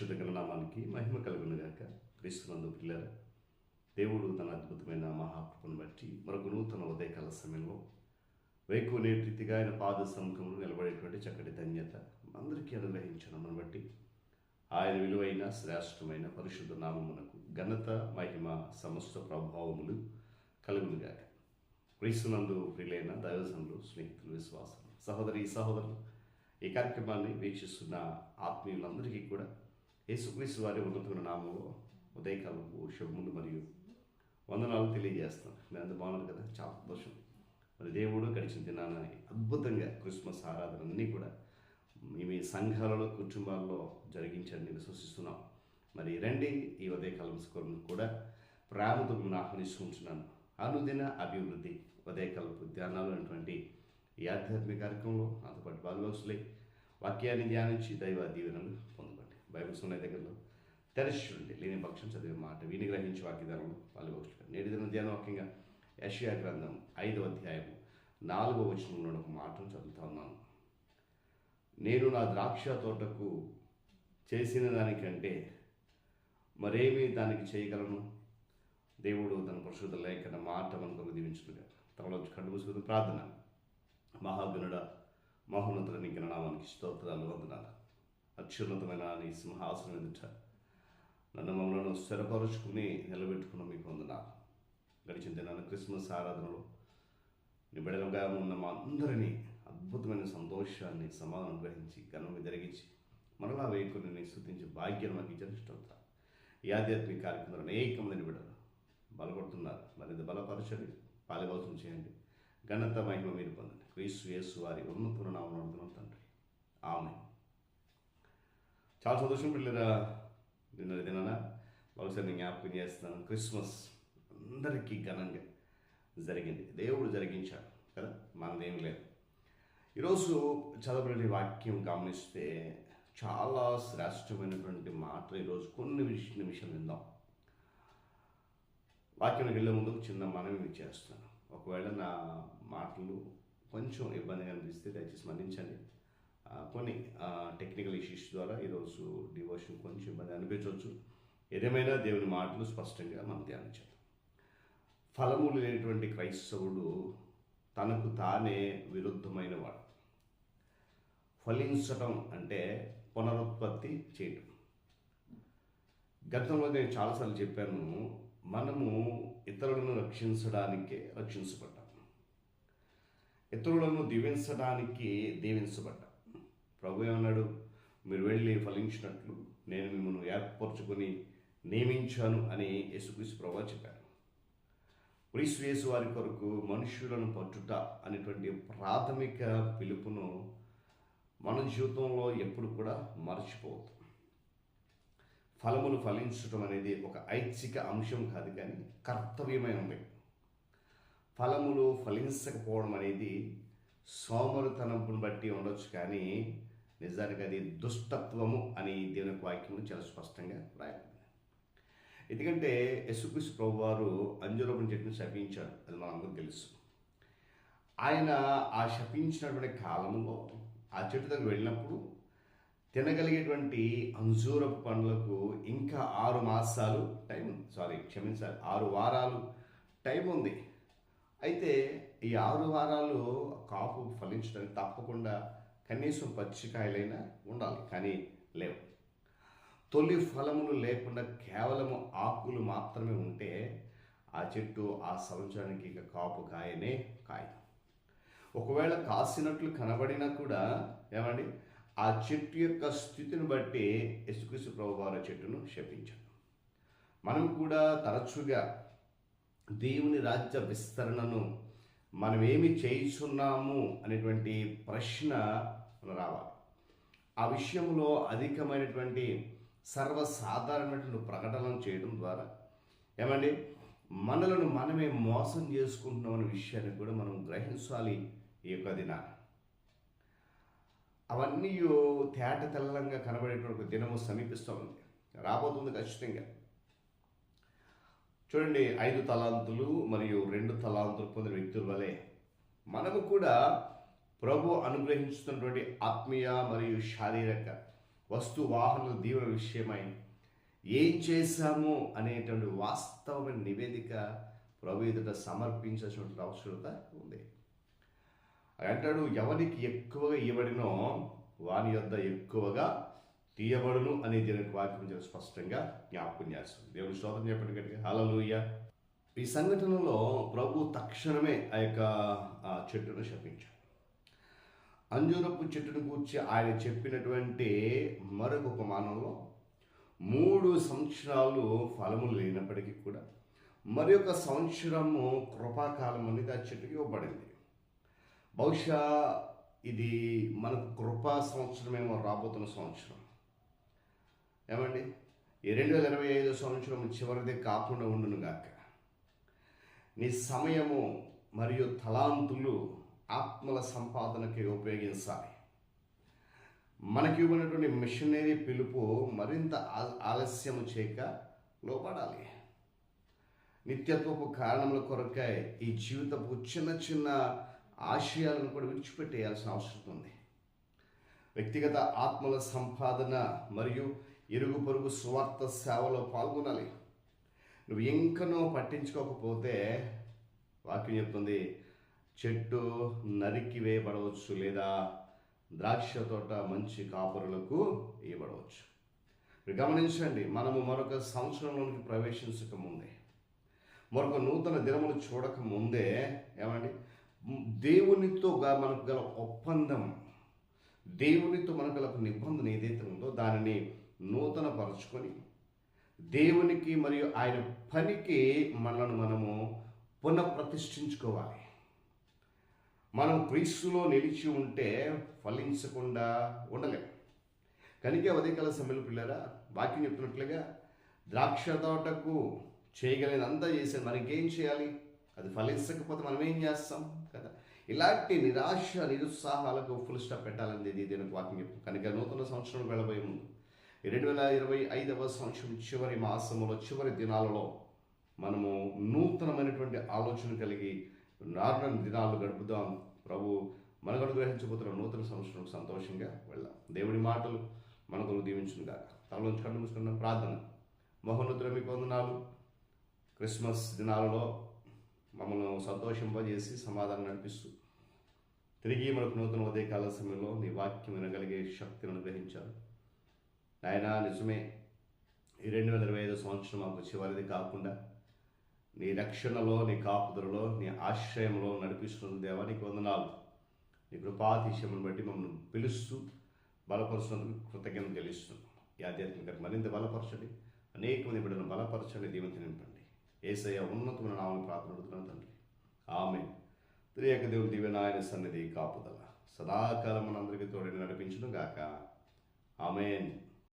పరిశుద్ధ నామానికి మహిమ కలుగునుగాక క్రీస్తునందు పిల్లారా దేవుడు తన అద్భుతమైన మహాకృపను బట్టి మరొక నూతన ఉదయకాల సమయంలో వేకునే ప్రీతిగా ఆయన పాద సముఖంలో నిలబడేటువంటి చక్కటి ధన్యత అందరికీ అనుగ్రహించడం బట్టి ఆయన విలువైన శ్రేష్టమైన పరిశుద్ధ నామమునకు ఘనత మహిమ సమస్త ప్రభావములు కలుగునుగాక క్రీస్తునందు ప్రియులైన దైవజనులు స్నేహితులు విశ్వాసం సహోదరి సహోదరులు ఈ కార్యక్రమాన్ని వీక్షిస్తున్న ఆత్మీయులందరికీ కూడా యేసుక్రీస్తు వారి ఉన్నతమైన నామంలో ఉదయకాలపు శుభములు మరియు వందనాలు తెలియజేస్తాను. మీరు అంత బాగున్నారు కదా? చాలా సంతోషం. మరి దేవుడు గడిచిన దినాన అద్భుతంగా క్రిస్మస్ ఆరాధన అన్నీ కూడా మీ ఈ సంఘాలలో కుటుంబాల్లో జరిగించాలని విశ్వసిస్తున్నాం. మరి రండి ఈ ఉదయకాలం స్కోర్ను కూడా ప్రేమతో మిమ్మల్ని ఆహ్వానిస్తుంటున్నాను అనుదిన అభివృద్ధి ఉదయకాలపు ధ్యానాలు అనేటువంటి ఈ ఆధ్యాత్మిక కార్యక్రమంలో నాతో పాటు బాల్వసులై వాక్యాన్ని ధ్యానించి దైవ దీవెనలు పొందుకోండి బైబిల్స్ ఉన్నాయి దగ్గరలో. తెరచుండి లేని పక్షం చదివే మాట విని గ్రహించి వాక్యదానంలో పాల్గొచ్చు నేటి దిన ధ్యాన వాక్యంగా యషియా గ్రంథం ఐదవ అధ్యాయము నాలుగవ వచనంలో ఒక మాటను చదువుతా ఉన్నాను. నేను నా ద్రాక్ష తోటకు చేసిన దానికంటే మరేమి దానికి చేయగలను? దేవుడు తన పరిశుద్ధ లేఖన మాట మనకు దీవించుగా తనలో కళ్ళు మూసుకుని ప్రార్థన. మహాగుణుడ మహోన్నతుల నీకు నామానికి స్తోత్రాలు వందనాలు. అత్యున్నతమైన నీ సింహాసనం ఎదుట నన్ను మమ్మల్ని స్థిరపరుచుకుని నిలబెట్టుకున్న మీకు వందనాలు. గడిచిన దినాన క్రిస్మస్ ఆరాధనలో నిబిడలుగా ఉన్న మా అందరినీ అద్భుతమైన సంతోషాన్ని సమాధానం గ్రహించి ఘనంగా జరిగించి మరలా వేయకుని స్థుతించి భాగ్యం మాకు ఇచ్చిన ఇష్టవుతా ఈ ఆధ్యాత్మిక కార్యక్రమంలో అనేక మంది నిబిడలు బలపడుతున్నారు. మరింత బలపరచండి పాలిభాసం చేయండి. ఘనత మహిమ మీరు పొందండి. క్రీస్తు యేసు వారి ఉన్నతున్న నామం తండ్రి. ఆమె చాలా సంతోషం పిల్లరా నిన్న దినాన బహుశా నేను జ్ఞాపకం చేస్తున్నాను క్రిస్మస్ అందరికీ ఘనంగా జరిగింది దేవుడు జరిగించాడు కదా మనదేం లేదు ఈరోజు చదవబడిన వాక్యం గమనిస్తే చాలా శ్రేష్టమైనటువంటి మాటలు ఈరోజు కొన్ని విష నిమిషాలు విందాం వాక్యం వెళ్ళే ముందు చిన్న మనవి చేస్తున్నాను ఒకవేళ నా మాటలు కొంచెం ఇబ్బందిగా అనిపిస్తే దయచేసి మన్నించండి కొన్ని టెక్నికల్ ఇష్యూస్ ద్వారా ఈరోజు డివోషన్ కొంచెం ఇబ్బంది అనిపించవచ్చు. ఏదేమైనా దేవుని మాటలు స్పష్టంగా మనం ధ్యానించాలి. ఫలములు లేనటువంటి క్రైస్తవుడు తనకు తానే విరుద్ధమైన వాడు. ఫలించటం అంటే పునరుత్పత్తి చేయటం. గతంలో నేను చాలాసార్లు చెప్పాను మనము ఇతరులను రక్షించడానికే రక్షించబడ్డాము ఇతరులను దీవించడానికి దీవించబడ్డాం. ప్రభు ఏమన్నాడు? మీరు వెళ్ళి ఫలించినట్లు నేను మిమ్మల్ని ఏర్పరచుకొని నియమించాను అని యేసుక్రీస్తు ప్రభా చెప్పారు క్రీస్తు వారి కొరకు మనుషులను పట్టుట అనేటువంటి ప్రాథమిక పిలుపును మన జీవితంలో ఎప్పుడు కూడా మర్చిపోవద్దు. ఫలములు ఫలించడం అనేది ఒక ఐచ్ఛిక అంశం కాదు కానీ కర్తవ్యమై ఉంది. ఫలములు ఫలించకపోవడం అనేది సోమరుతనపును బట్టి ఉండొచ్చు కానీ నిజానికి అది దుష్టత్వము అని దేవుని యొక్క వాక్యంలో చాలా స్పష్టంగా రాయబడింది ఎందుకంటే యశుక్రీస్ ప్రభు వారు అంజురపుని చెట్టును శపించాడు అది మనందరూ తెలుసు. ఆయన ఆ శపించినటువంటి కాలంలో ఆ చెట్టు దగ్గర వెళ్ళినప్పుడు తినగలిగేటువంటి అంజూరపు పండ్లకు ఇంకా ఆరు మాసాలు టైం ఉంది. సారీ క్షమించాలి ఆరు వారాలు టైం ఉంది. అయితే ఈ ఆరు వారాలు కాపు ఫలించడానికి తప్పకుండా కనీసం పచ్చికాయలైనా ఉండాలి కానీ లేవు. తొలి ఫలములు లేకుండా కేవలము ఆకులు మాత్రమే ఉంటే ఆ చెట్టు ఆ సంవత్సరానికి ఇక కాపు కాయనే కాయ ఒకవేళ కాసినట్లు కనబడినా కూడా ఏమండి? ఆ చెట్టు యొక్క స్థితిని బట్టి యశుక్రీస్తు ప్రభువారి చెట్టును శపించాడు మనం కూడా తరచుగా దేవుని రాజ్య విస్తరణను మనం ఏమి చేయిస్తున్నాము అనేటువంటి ప్రశ్న రావాలి. ఆ విషయంలో అధికమైనటువంటి సర్వసాధారణమైనటువంటి ప్రకటనలు చేయడం ద్వారా ఏమండి? మనలను మనమే మోసం చేసుకుంటున్నాం అనే విషయాన్ని కూడా మనం గ్రహించాలి ఈ యొక్క దినాన. అవన్నీ తేట తెల్లంగా కనబడేటువంటి దినము సమీపిస్తూ ఉంది. రాబోతుంది ఖచ్చితంగా. చూడండి ఐదు తలాంతులు మరియు రెండు తలాంతులు పొందిన వ్యక్తుల వలె మనము కూడా ప్రభు అనుగ్రహించుతున్నటువంటి ఆత్మీయ మరియు శారీరక వస్తు వాహనాల దీవెన విషయమై ఏం చేశాము అనేటువంటి వాస్తవమైన నివేదిక ప్రభు ఎదుట సమర్పించాల్సినటువంటి అవసరత ఉంది. అంటాడు ఎవరికి ఎక్కువగా ఇవ్వబడినో వాని యొద్ద ఎక్కువగా తీయబడును అనే దీనికి వాక్యం చాలా స్పష్టంగా జ్ఞాపకం చేస్తుంది. దేవుని స్తోత్రం చెప్పండి గట్టిగా. హల్లెలూయా. ఈ సంఘటనలో ప్రభు తక్షణమే ఆ యొక్క చెట్టును శపించాడు. అంజూరపు చెట్టును కూర్చి ఆయన చెప్పినటువంటి మరొక ఉపమానంలో మూడు సంవత్సరాలు ఫలములు లేనప్పటికీ కూడా మరి ఒక సంవత్సరము కృపాకాలం అనేది ఆ చెట్టుకి ఇవ్వబడింది. బహుశా ఇది మనకు కృపా సంవత్సరమేమో రాబోతున్న సంవత్సరం. ఏమండి? ఈ రెండు వేల ఇరవై ఐదో సంవత్సరం చివరిదే కాకుండా ఉండునుగాక నీ సమయము మరియు తలాంతులు ఆత్మల సంపాదనకి ఉపయోగించాలి. మనకి ఇవ్వనటువంటి మిషనరీ పిలుపు మరింత ఆ- ఆలస్యము చేయక లోపడాలి నిత్యత్వపు కారణముల కొరకై ఈ జీవితపు చిన్న చిన్న ఆశయాలను కూడా విడిచిపెట్టేయాల్సిన అవసరం ఉంది. వ్యక్తిగత ఆత్మల సంపాదన మరియు ఇరుగు పొరుగు స్వార్థ సేవలో పాల్గొనాలి. నువ్వు ఇంకనో పట్టించుకోకపోతే వాక్యం చెప్తుంది చెట్టు నరికి వేయబడవచ్చు లేదా ద్రాక్ష తోట మంచి కాపురులకు ఇవ్వబడవచ్చు. గమనించండి మనము మరొక సంవత్సరంలోనికి ప్రవేశించక ముందే మరొక నూతన దినములు చూడక ముందే ఏమండి? దేవునితో మనకు గల ఒప్పందం దేవునితో మనకు గల ఒక నిబంధన ఏదైతే ఉందో దానిని నూతన పరుచుకొని దేవునికి మరియు ఆయన పనికి మనల్ని మనము పునఃప్రతిష్ఠించుకోవాలి. మనం క్రీస్తులో నిలిచి ఉంటే ఫలించకుండా ఉండలేం. కనుక ఉదయకాల సమయంలో పిల్లరా వాక్యం చెప్తున్నట్లుగా ద్రాక్ష తోటకు చేయగలిగినంతా చేశాను మనకేం చేయాలి? అది ఫలించకపోతే మనం ఏం చేస్తాం? కదా. ఇలాంటి నిరాశ నిరుత్సాహాలకు ఫుల్ స్టాప్ పెట్టాలని ఇది దీనికి వాక్యం చెప్తుంది. కనుక నూతన సంవత్సరం వెళ్ళబోయే ముందు రెండు వేల ఇరవై ఐదవ సంవత్సరం చివరి మాసములో చివరి దినాలలో మనము నూతనమైనటువంటి ఆలోచన కలిగి నార్మల్ దినాలు గడుపుదాం. ప్రభు మనకు అనుగ్రహించబోతున్న నూతన సంవత్సరం సంతోషంగా వెళ్దాం దేవుడి మాటలు మనకు దీవించుగా తలలోంచి కళ్ళు మూసుకున్న ప్రార్థన. మహోన్నతుల మీకు వందనాలు. క్రిస్మస్ దినాలలో మమ్మల్ని సంతోషింపజేసి సమాధానం నడిపిస్తూ తిరిగి మనకు నూతన ఉదయకాల సమయంలో నీ వాక్యం వినగలిగే శక్తిని నాయన నిజమే. ఈ రెండు వేల ఇరవై ఐదు సంవత్సరం మాకు చివరిది కాకుండా నీ రక్షణలో నీ కాపుదలలో నీ ఆశ్రయంలో నడిపిస్తున్న దేవా నీకు వందనాలు. నీ కృపాతిశయమును బట్టి మమ్మల్ని పిలుస్తూ బలపరుస్తున్నందుకు కృతజ్ఞత తెలుస్తున్నాం ఈ ఆధ్యాత్మిక మరింత బలపరచండి. అనేక మంది బిడ్డలను బలపరచండి దీవెంత నింపండి. ఏసయ్య ఉన్నతమైన నామని ప్రార్థన అడుగుతున్నాను తండ్రి. ఆమె త్రియక దేవుని దివ్యనాయన సన్నిధి కాపుదల. సదాకాలం మనందరికీ తోడని నడిపించడం గాక ఆమెన్.